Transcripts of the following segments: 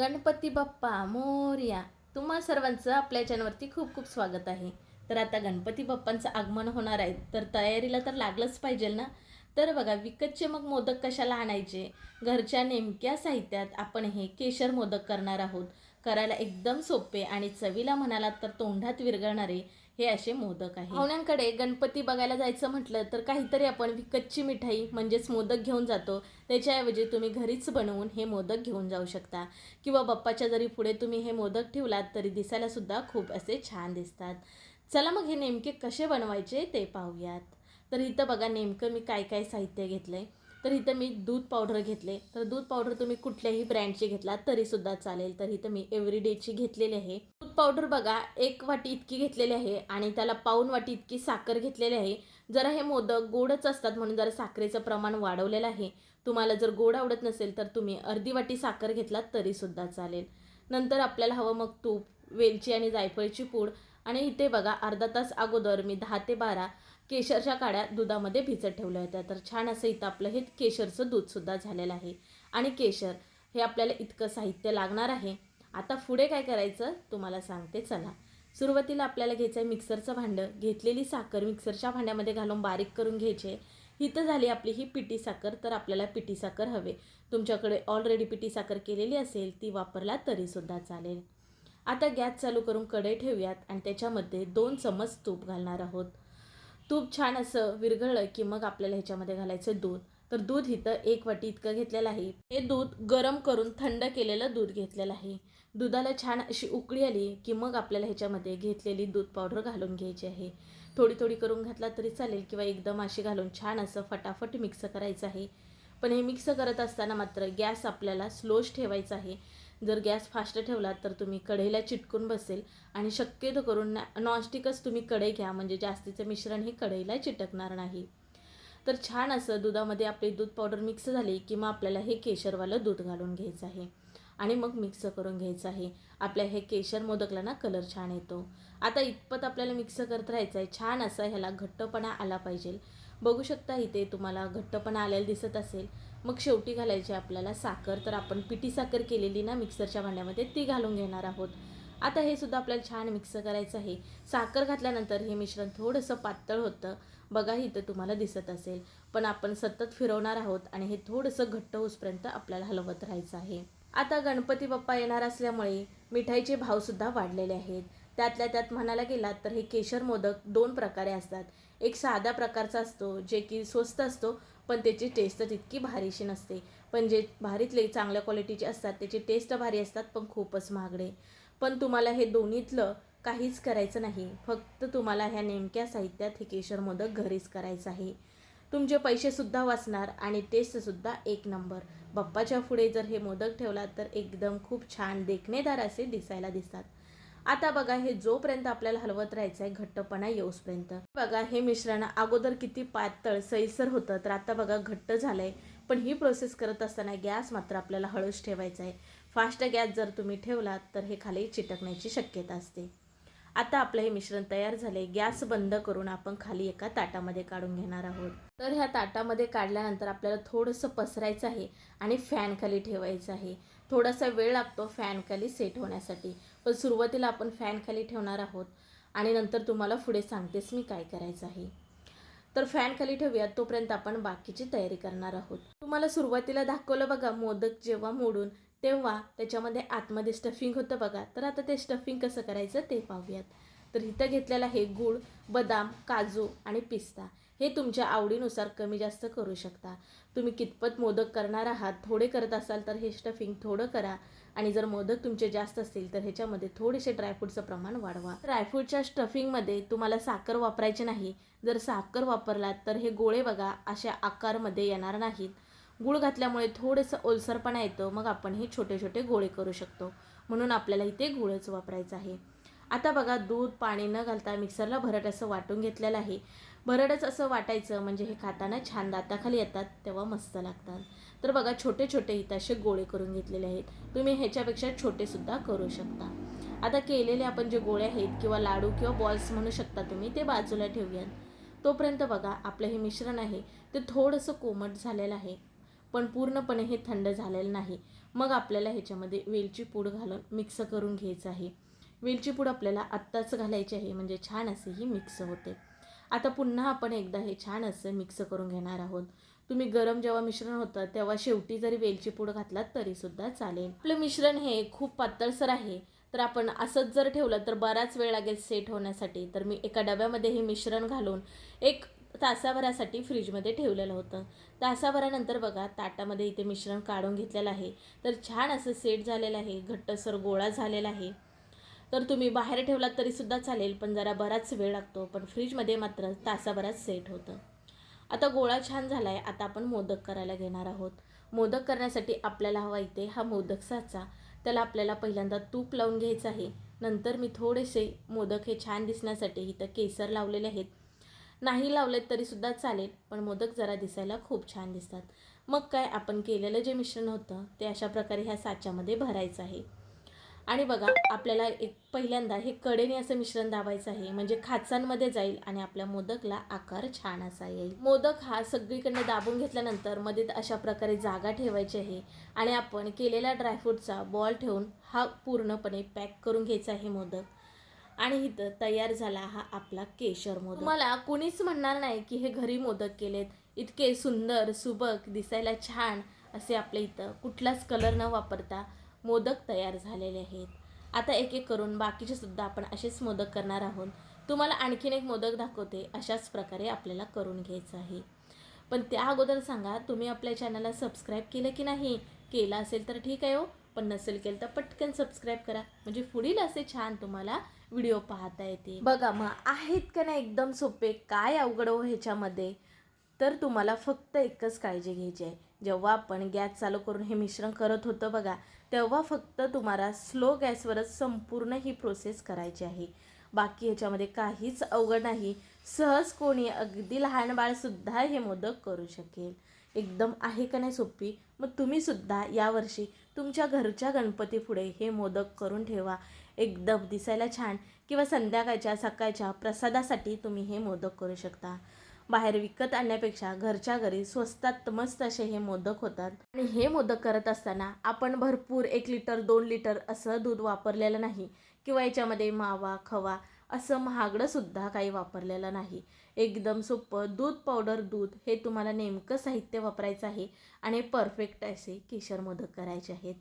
गणपती बाप्पा मोर्या. तुम्हा सर्वांचं आपल्या चॅनलवरती खूप खूप स्वागत आहे. तर आता गणपती बाप्पांचं आगमन होणार आहे. तर तयारीला तर लागलंच पाहिजे ना? तर बघा विकतचे मग मोदक कशाला आणायचे? घरच्या नेमक्या साहित्यात आपण हे केशर मोदक करणार आहोत. करायला एकदम सोपे आणि चवीला म्हणालात तर तोंडात विरघळणारे हे असे मोदक आहे पाहुण्यांकडे गणपती बघायला जायचं म्हटलं तर काहीतरी आपण विकतची मिठाई म्हणजेच मोदक घेऊन जातो. त्याच्याऐवजी तुम्ही घरीच बनवून हे मोदक घेऊन जाऊ शकता. किंवा बाप्पाच्या जरी पुढे तुम्ही हे मोदक ठेवलात तरी दिसायला सुद्धा खूप असे छान दिसतात. चला मग हे नेमके कसे बनवायचे ते पाहूयात. तर इथं बघा नेमकं मी काय काय साहित्य घेतलं आहे तर इथं मी दूध पावडर घेतले. तर दूध पावडर तुम्ही कुठल्याही ब्रँडची घेतला तरीसुद्धा चालेल. तर इथं मी एव्हरीडेची घेतलेली आहे. दूध पावडर बघा एक वाटी इतकी घेतलेली आहे आणि त्याला पाऊन वाटी इतकी साखर घेतलेली आहे. जरा हे मोदक गोडच असतात म्हणून जरा साखरेचं प्रमाण वाढवलेलं आहे. तुम्हाला जर गोड आवडत नसेल तर तुम्ही अर्धी वाटी साखर घेतलात तरीसुद्धा चालेल. नंतर आपल्याला हवं मग तूप वेलची आणि जायफळची पूड आणि इथे बघा अर्धा तास अगोदर मी दहा ते बारा केशरच्या काड्या दुधामध्ये भिजत ठेवल्या होत्या. तर छान असं इथं आपलं हे केशरचं दूधसुद्धा झालेलं आहे. आणि केशर हे आपल्याला इतकं साहित्य लागणार आहे. आता पुढे काय करायचं तुम्हाला सांगते चला. सुरुवातीला आपल्याला घ्यायचं आहे मिक्सरचं भांडं. घेतलेली साखर मिक्सरच्या भांड्यामध्ये घालून बारीक करून घ्यायचे. इथं झाली आपली ही पिटी साखर तर आपल्याला पिटी साखर हवे. तुमच्याकडे ऑलरेडी पिटी साखर केलेली असेल ती वापरला तरीसुद्धा चालेल. आता गॅस चालू करून कढई ठेवूयात आणि त्याच्यामध्ये दोन चमच तूप घालणार आहोत. तूप छान असं विरघळलं की मग आपल्याला ह्याच्यामध्ये घालायचं दूध. तर दूध इथं एक वाटी इतकं घेतलेलं आहे. हे दूध गरम करून थंड केलेलं दूध घेतलेलं आहे. दुधाला छान अशी उकळी आली की मग आपल्याला ह्याच्यामध्ये घेतलेली दूध पावडर घालून घ्यायची आहे. थोडी थोडी करून घातला तरी चालेल किंवा एकदम अशी घालून छान असं फटाफट मिक्स करायचं आहे. पण हे मिक्स करत असताना मात्र गॅस आपल्याला स्लोच ठेवायचा आहे. जर गॅस फास्ट ठेवला तर तुम्ही कढईला चिटकून बसेल आणि शक्यतो करून नॉनस्टिकच तुम्ही कढई घ्या म्हणजे जास्तीचं मिश्रण हे कढईला चिटकणार नाही. तर छान असं दुधामध्ये आपली दूध पावडर मिक्स झाली की मग आपल्याला हे केशरवालं दूध घालून घ्यायचं आहे. आणि मग मिक्स करून घ्यायचं आहे. आपल्या हे केशर मोदकला ना कलर छान येतो. आता इतपत आपल्याला मिक्स करत राहायचं आहे छान असं ह्याला घट्टपणा आला पाहिजे. बघू शकता इथे तुम्हाला घट्टपणा आलेला दिसत असेल. मग शेवटी घालायची आपल्याला साखर. तर आपण पिठी साखर केलेली ना मिक्सरच्या भांड्यामध्ये ती घालून घेणार आहोत. आता हे सुद्धा आपल्याला छान मिक्स करायचं आहे. साखर घातल्यानंतर हे मिश्रण थोडंसं पातळ होतं. बघा इथं तुम्हाला दिसत असेल. पण आपण सतत फिरवणार आहोत आणि हे थोडंसं घट्ट होसपर्यंत आपल्याला हलवत राहायचं आहे. आता गणपती बाप्पा येणार असल्यामुळे मिठाईचे भावसुद्धा वाढलेले आहेत. त्यातल्या त्यात म्हणायला गेलात तर हे केशर मोदक दोन प्रकारे असतात. एक साधा प्रकारचा असतो जे की स्वस्त असतो पण त्याची टेस्ट तितकी भारीशी नसते. पण जे भारीतले चांगल्या क्वालिटीचे असतात त्याची टेस्ट भारी असतात पण खूपच महागडे. पण तुम्हाला हे दोन्हीतलं काहीच करायचं नाही. फक्त तुम्हाला ह्या नेमक्या साहित्यात हे केशर मोदक घरीच करायचं आहे. तुमचे पैसेसुद्धा वाचणार आणि टेस्टसुद्धा एक नंबर. बाप्पाच्या पुढे जर हे मोदक ठेवला तर एकदम खूप छान देखणेदार असे दिसायला दिसतात. आता बघा हे जोपर्यंत आपल्याला हलवत राहायचं आहे घट्टपणा येऊसपर्यंत. बघा हे मिश्रण अगोदर किती पातळ सैसर होतं तर आता बघा घट्ट झालंय. पण ही प्रोसेस करत असताना गॅस मात्र आपल्याला हळूच ठेवायचा आहे फास्ट गॅस जर तुम्ही ठेवलात तर हे खाली चिटकण्याची शक्यता असते. आता आपलं हे मिश्रण तयार झाले गॅस बंद करून आपण खाली एका ताटामध्ये काढून घेणार आहोत. तर ह्या ताटामध्ये काढल्यानंतर आपल्याला थोडंसं पसरायचं आहे आणि फॅन खाली ठेवायचं आहे. थोडासा वेळ लागतो फॅन खाली सेट होण्यासाठी. पण सुरुवातीला आपण फॅन खाली ठेवणार आहोत. आणि नंतर तुम्हाला पुढे सांगतेस मी काय करायचं आहे. तर फॅन खाली ठेवूयात तोपर्यंत आपण बाकीची तयारी करणार आहोत. तुम्हाला सुरुवातीला दाखवलं बघा मोदक जेव्हा मोडून तेव्हा त्याच्यामध्ये आतमध्ये स्टफिंग होतं बघा. तर आता ते स्टफिंग कसं करायचं ते पाहूयात. तर इथं घेतलेलं हे गूळ बदाम काजू आणि पिस्ता. हे तुमच्या आवडीनुसार कमी जास्त करू शकता. तुम्ही कितपत मोदक करणार आहात थोडे करत असाल तर हे स्टफिंग थोडं करा. आणि जर मोदक तुमचे जास्त असतील तर ह्याच्यामध्ये थोडेसे ड्रायफ्रूटचं प्रमाण वाढवा. ड्रायफ्रूटच्या स्टफिंगमध्ये तुम्हाला साखर वापरायची नाही. जर साखर वापरलात तर हे गोळे बघा अशा आकारमध्ये येणार नाहीत. गूळ घातल्यामुळे थोडंसं ओलसरपणा येतं. मग आपण हे छोटे छोटे गोळे करू शकतो. म्हणून आपल्याला इथे गुळच वापरायचं आहे. आता बघा दूध पाणी न घालता मिक्सरला भरट असं वाटून घेतलेलं आहे. भरडच असं वाटायचं म्हणजे हे खाताना छान दाताखाली येतात तेव्हा मस्त लागतात. तर बघा छोटे छोटे इथं असे गोळे करून घेतलेले आहेत. तुम्ही ह्याच्यापेक्षा छोटेसुद्धा करू शकता. आता केलेले आपण जे गोळे आहेत किंवा लाडू किंवा बॉल्स म्हणू शकता तुम्ही ते बाजूला ठेवूयात. तोपर्यंत बघा आपलं हे मिश्रण आहे ते थोडंसं कोमट झालेलं आहे. पण पूर्णपणे हे थंड झालेलं नाही. मग आपल्याला ह्याच्यामध्ये वेलची पूड घालून मिक्स करून घ्यायचं आहे. वेलची पूड आपल्याला आत्ताच घालायची आहे म्हणजे छान असे ही मिक्स होते. आता पुन्हा आपण एकदा हे छान असं मिक्स करून घेणार आहोत. तुम्ही गरम जेव्हा मिश्रण होतं तेव्हा शेवटी जरी वेलची पूड घातलात तरीसुद्धा चालेल. आपलं मिश्रण हे खूप पातळसर आहे. तर आपण असंच जर ठेवलं तर बराच वेळ लागेल सेट होण्यासाठी. तर मी एका डब्यामध्ये हे मिश्रण घालून एक तासाभरासाठी फ्रीजमध्ये ठेवलेलं होतं. तासाभरानंतर बघा ताटामध्ये इथे मिश्रण काढून घेतलेलं आहे. तर छान असं सेट झालेलं आहे घट्टसर गोळा झालेला आहे. तर तुम्ही बाहेर ठेवलात तरीसुद्धा चालेल पण जरा बराच वेळ लागतो. पण फ्रीजमध्ये मात्र तासाभरात सेट होतं. आता गोळा छान झाला आहे आता आपण मोदक करायला घेणार आहोत. मोदक करण्यासाठी आपल्याला हवा इथे हा मोदक साचा. त्याला आपल्याला पहिल्यांदा तूप लावून घ्यायचं आहे. नंतर मी थोडेसे मोदक हे छान दिसण्यासाठी इथं केसर लावलेले आहेत. नाही लावलेत तरीसुद्धा चालेल पण मोदक जरा दिसायला खूप छान दिसतात. मग काय आपण केलेलं जे मिश्रण होतं ते अशा प्रकारे ह्या साच्यामध्ये भरायचं आहे. आणि बघा आपल्याला एक पहिल्यांदा हे कडेने असं मिश्रण दाबायचं आहे म्हणजे खाचांमध्ये जाईल आणि आपल्या मोदकला आकार छान असा येईल. मोदक हा सगळीकडनं दाबून घेतल्यानंतरमध्ये अशा प्रकारे जागा ठेवायची आहे आणि आपण केलेल्या ड्रायफ्रूटचा बॉल ठेवून हा पूर्णपणे पॅक करून घ्यायचा आहे मोदक. आणि इथं तयार झाला हा आपला केशर मोदक. मला कुणीच म्हणणार नाही की हे घरी मोदक केलेत. इतके सुंदर सुबक दिसायला छान असे आपल्या इथं कुठलाच कलर न वापरता मोदक तयार झालेले आहेत. आता एक एक करून बाकीचे सुद्धा आपण असेच मोदक करणार आहोत. तुम्हाला आणखीन एक मोदक दाखवते. अशाच प्रकारे आपल्याला करून घ्यायचं आहे. पण त्या अगोदर सांगा तुम्ही आपल्या चॅनलला सबस्क्राईब केलं की नाही? केलं असेल तर ठीक आहे हो. पण नसेल केलं तर पटकन सबस्क्राईब करा. म्हणजे पुढील असे छान तुम्हाला व्हिडिओ पाहता येते बघा मग आहेत का नाही एकदम सोपे? काय अवघड हो ह्याच्यामध्ये? तर तुम्हाला फक्त एकच काळजी घ्यायची आहे. जेव्हा आपण गॅस चालू करून हे मिश्रण करत होतं बघा तेव्हा फक्त तुम्हाला स्लो गॅसवरच संपूर्ण ही प्रोसेस करायची आहे. बाकी ह्याच्यामध्ये काहीच अवघड नाही. सहज कोणी अगदी लहान बाळसुद्धा हे मोदक करू शकेल. एकदम आहे का नाही सोपी? मग तुम्हीसुद्धा यावर्षी तुमच्या घरच्या गणपती पुढे हे मोदक करून ठेवा. एकदम दिसायला छान. किंवा संध्याकाळच्या सकाळच्या प्रसादासाठी तुम्ही हे मोदक करू शकता. बाहेर विकत आणण्यापेक्षा घरच्या घरी स्वस्तात मस्त असे हे मोदक होतात. आणि हे मोदक करत असताना आपण भरपूर एक लिटर दोन लिटर असं दूध वापरलेलं नाही. किंवा याच्यामध्ये मावा खवा असं महागडं सुद्धा काही वापरलेलं नाही. एकदम सोपं दूध पावडर दूध हे तुम्हाला नेमकं साहित्य वापरायचं आहे आणि परफेक्ट असे केशर मोदक करायचे आहेत.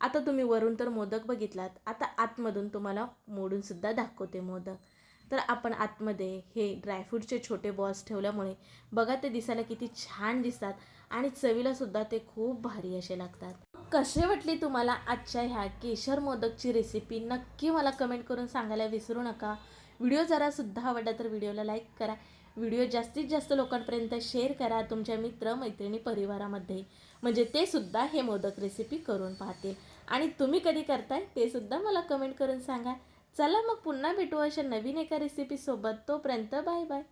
आता तुम्ही वरून तर मोदक बघितलात आता आतमधून तुम्हाला मोडूनसुद्धा दाखवते मोदक. तर आपण आतमध्ये हे ड्रायफ्रूटचे छोटे बॉल्स ठेवल्यामुळे बघा ते दिसायला किती छान दिसतात आणि चवीलासुद्धा ते खूप भारी असे लागतात. कसे वाटली तुम्हाला आजच्या ह्या केशर मोदकची रेसिपी नक्की मला कमेंट करून सांगायला विसरू नका. व्हिडिओ जरासुद्धा आवडला तर व्हिडिओला लाईक करा. व्हिडिओ जास्तीत जास्त लोकांपर्यंत शेअर करा तुमच्या मित्र मैत्रिणी परिवारामध्ये. म्हणजे ते सुद्धा हे मोदक रेसिपी करून पाहतील. आणि तुम्ही कधी करताय ते सुद्धा मला कमेंट करून सांगा. चला मग पुन्हा भेटू अशा नवीन एका रेसिपीसोबत तोपर्यंत बाय बाय